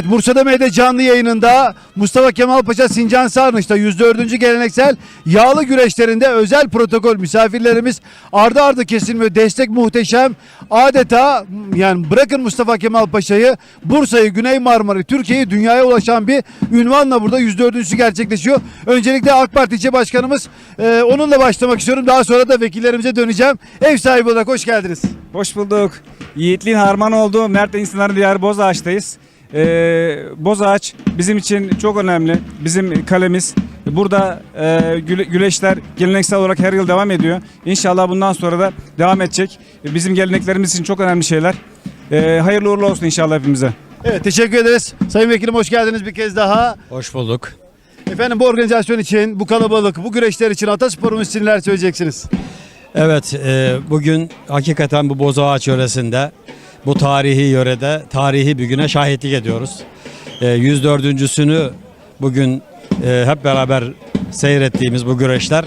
Evet Bursa'da Meyde canlı yayınında Mustafa Kemal Paşa Sincan Sarnıç'ta 104. geleneksel yağlı güreşlerinde özel protokol misafirlerimiz ardı ardı kesilmiyor. Destek muhteşem. Adeta yani bırakın Mustafa Kemal Paşa'yı Bursa'yı, Güney Marmara'yı, Türkiye'yi dünyaya ulaşan bir ünvanla burada 104. gerçekleşiyor. Öncelikle AK Parti İlçe Başkanımız e, onunla başlamak istiyorum. Daha sonra da vekillerimize döneceğim. Ev sahibi olarak hoş geldiniz. Hoş bulduk. Yiğitliğin harman olduğu Mert insanların diyarı Bozağaç'tayız. Ee, Bozağaç bizim için çok önemli. Bizim kalemiz. Burada e, güle- güleşler geleneksel olarak her yıl devam ediyor. İnşallah bundan sonra da devam edecek. Bizim geleneklerimiz için çok önemli şeyler. Ee, hayırlı uğurlu olsun inşallah hepimize. Evet teşekkür ederiz. Sayın Vekilim hoş geldiniz bir kez daha. Hoş bulduk. Efendim bu organizasyon için, bu kalabalık, bu güreşler için Ataspor'umuz için neler söyleyeceksiniz? Evet, e, bugün hakikaten bu Bozağaç yöresinde, bu tarihi yörede tarihi bir güne şahitlik ediyoruz. E, 104.sünü bugün e, hep beraber seyrettiğimiz bu güreşler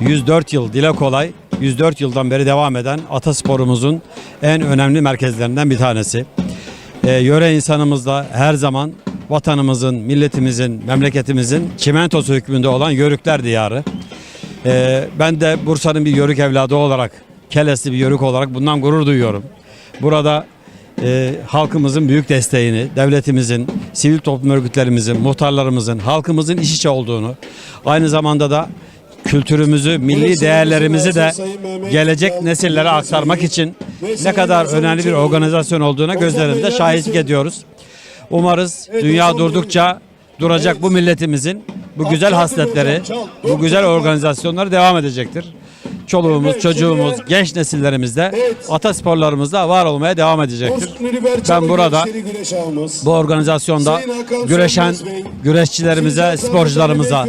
104 yıl dile kolay, 104 yıldan beri devam eden atasporumuzun en önemli merkezlerinden bir tanesi. E, yöre insanımız da her zaman vatanımızın, milletimizin, memleketimizin çimentosu hükmünde olan Yörükler diyarı. Ee, ben de Bursa'nın bir yörük evladı olarak, Kelesli bir yörük olarak bundan gurur duyuyorum. Burada e, halkımızın büyük desteğini, devletimizin, sivil toplum örgütlerimizin, muhtarlarımızın, halkımızın iş içe olduğunu, aynı zamanda da kültürümüzü, milli değerlerimizi de gelecek nesillere aktarmak için ne kadar önemli bir organizasyon olduğuna gözlerimizde şahitlik ediyoruz. Umarız dünya durdukça duracak bu milletimizin bu güzel hasletleri, bu güzel organizasyonları devam edecektir. Çoluğumuz, çocuğumuz, genç nesillerimiz de atasporlarımızda var olmaya devam edecektir. Ben burada bu organizasyonda güreşen güreşçilerimize, sporcularımıza,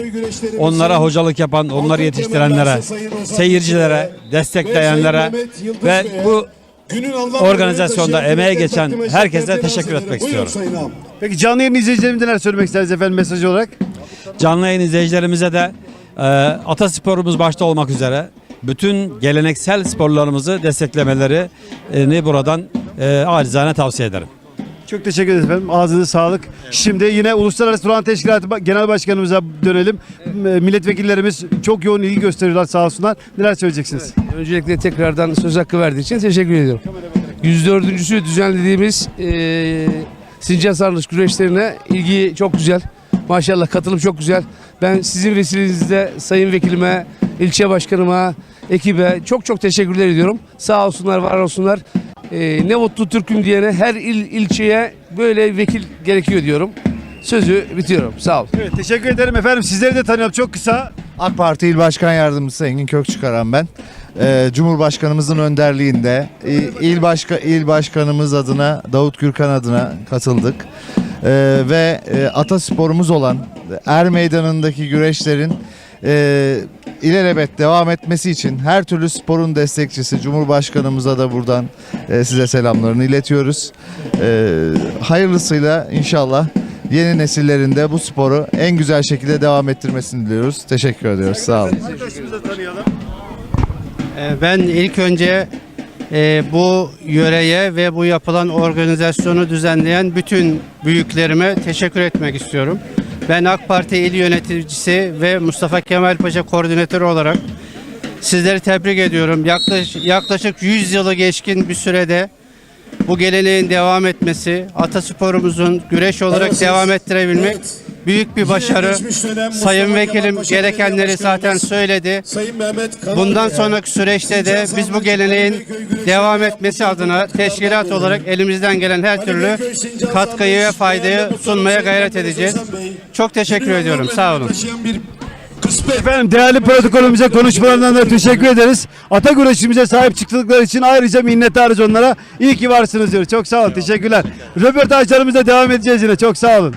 onlara hocalık yapan, onları yetiştirenlere, seyircilere, destekleyenlere ve bu organizasyonda emeğe geçen herkese teşekkür etmek istiyorum. Peki canlı yayın izleyicilerimize neler söylemek isteriz efendim mesaj olarak? Canlı yayın izleyicilerimize de e, atasporumuz başta olmak üzere bütün geleneksel sporlarımızı desteklemelerini buradan e, acizane tavsiye ederim. Çok teşekkür ederiz efendim. Ağzınıza sağlık. Şimdi yine Uluslararası Turan Teşkilatı Genel Başkanımıza dönelim. M- Milletvekillerimiz çok yoğun ilgi gösteriyorlar sağ olsunlar. Neler söyleyeceksiniz? Öncelikle tekrardan söz hakkı verdiği için teşekkür ediyorum. 104.sü düzenlediğimiz eee Sincan Sarnıç güreşlerine ilgi çok güzel. Maşallah katılım çok güzel. Ben sizin vesilenizde sayın vekilime, ilçe başkanıma, ekibe çok çok teşekkürler ediyorum. Sağ olsunlar, var olsunlar. Eee, ne mutlu Türk'üm diyene her il ilçeye böyle vekil gerekiyor diyorum. Sözü bitiyorum. Sağ ol. Evet teşekkür ederim efendim. Sizleri de tanıyalım çok kısa. AK Parti İl Başkan Yardımcısı Engin Kökçükaran ben. Ee, Cumhurbaşkanımızın önderliğinde İ- il başka il başkanımız adına Davut Gürkan adına katıldık. Ee, ve e, atasporumuz olan Er Meydanı'ndaki güreşlerin e, ilelebet devam etmesi için her türlü sporun destekçisi Cumhurbaşkanımıza da buradan e, size selamlarını iletiyoruz. Ee, hayırlısıyla inşallah yeni nesillerinde bu sporu en güzel şekilde devam ettirmesini diliyoruz. Teşekkür ediyoruz. Sağ olun. Arkadaşımızı da tanıyalım. Ee, Ben ilk önce e, bu yöreye ve bu yapılan organizasyonu düzenleyen bütün büyüklerime teşekkür etmek istiyorum. Ben AK Parti il yöneticisi ve Mustafa Kemal Paşa koordinatörü olarak sizleri tebrik ediyorum. Yaklaşık, yaklaşık 100 yılı geçkin bir sürede bu geleneğin devam etmesi, atasporumuzun güreş olarak devam ettirebilmek büyük bir başarı. Sayın Vekilim gerekenleri zaten söyledi. Bundan sonraki süreçte de biz bu geleneğin devam etmesi adına teşkilat olarak elimizden gelen her türlü katkıyı ve faydayı sunmaya gayret edeceğiz. Çok teşekkür ediyorum. Sağ olun. Efendim değerli protokolümüze konuşmalarından da teşekkür ederiz. Ata güreşimize sahip çıktıkları için ayrıca minnettarız onlara. İyi ki varsınız diyoruz. Çok sağ olun. Teşekkürler. Röportajlarımıza devam edeceğiz yine. Çok sağ olun.